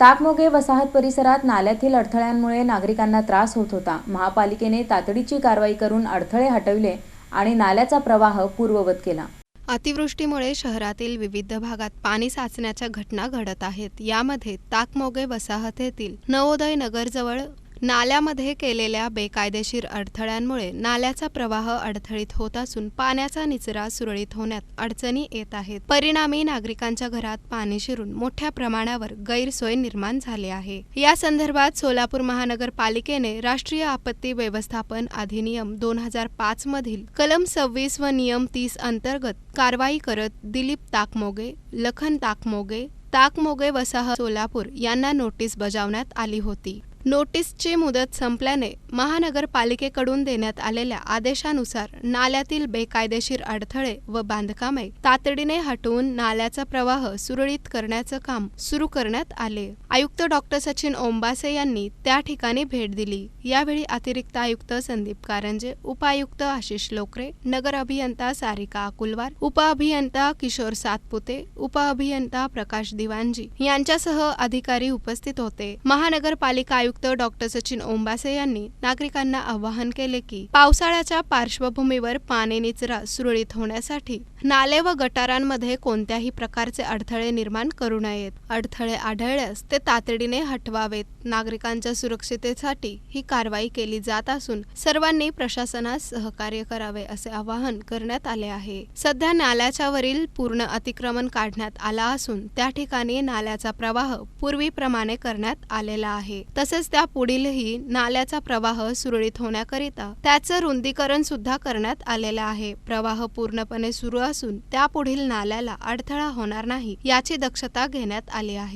ताकमोगे वसाहत परिसरात नाल्यातील अडथळ्यांमुळे नागरिकांना त्रास होत होता. महापालिकेने तातडीची कारवाई करून अडथळे हटविले आणि नाल्याचा प्रवाह पूर्ववत केला. अतिवृष्टीमुळे शहरातील विविध भागात पाणी साचण्याच्या घटना घडत आहेत. यामध्ये ताकमोगे वसाहतीतील नवोदय नगरजवळ नाल्यामध्ये केलेल्या बेकायदेशीर अडथळ्यांमुळे नाल्याचा प्रवाह अडथळीत होत असून पाण्याचा निचरा सुरळीत होण्यात अडचणी येत आहेत. परिणामी नागरिकांच्या घरात पाणी शिरून मोठ्या प्रमाणावर गैरसोय निर्माण झाली आहे. या संदर्भात सोलापूर महानगरपालिकेने राष्ट्रीय आपत्ती व्यवस्थापन अधिनियम दोन हजार पाच मधील कलम सव्वीस व नियम तीस अंतर्गत कारवाई करत दिलीप ताकमोगे लखन ताकमोगे ताकमोगे वसाह सोलापूर यांना नोटीस बजावण्यात आली होती. नोटीसची मुदत संपल्याने महानगरपालिकेकडून देण्यात आलेल्या आदेशानुसार नाल्यातील बेकायदेशीर अडथळे व बांधकामे तातडीने हटवून नाल्याचा प्रवाह सुरळीत करण्याचं काम सुरू करण्यात आले. आयुक्त डॉक्टर सचिन ओंबासे यांनी त्या ठिकाणी भेट दिली. यावेळी अतिरिक्त आयुक्त संदीप कारंजे उपआयुक्त आशिष लोकरे नगर अभियंता सारिका अकुलवार उपअभियंता किशोर सातपुते उपअभियंता प्रकाश दिवाणजी यांच्यासह अधिकारी उपस्थित होते. महानगरपालिका आयुक्त डॉक्टर सचिन ओंबासे यांनी नागरिकांना आवाहन केले की पावसाळ्याच्या पार्श्वभूमीवर पाणी निचरा सुरळीत होण्यासाठी नाले व गटारांमध्ये कोणत्याही प्रकारचे अडथळे निर्माण करू नयेत. अडथळे आढळल्यास ते तातडीने हटवावेत. नागरिकांच्या सुरक्षितेसाठी ही कारवाई केली जात असून सर्वांनी प्रशासनास सहकार्य करावे असे आवाहन करण्यात आले आहे. सध्या नाल्याच्या वरील पूर्ण अतिक्रमण काढण्यात आला असून त्या ठिकाणी नाल्याचा प्रवाह पूर्वीप्रमाणे करण्यात आलेला आहे. तसेच त्या पुढीलही नाल्याचा प्रवाह सुरळीत होण्याकरिता त्याचं रुंदीकरण सुद्धा करण्यात आलेलं आहे. प्रवाह पूर्णपणे सुरू असून त्यापुढील नाल्याला अडथळा होणार नाही याची दक्षता घेण्यात आली आहे.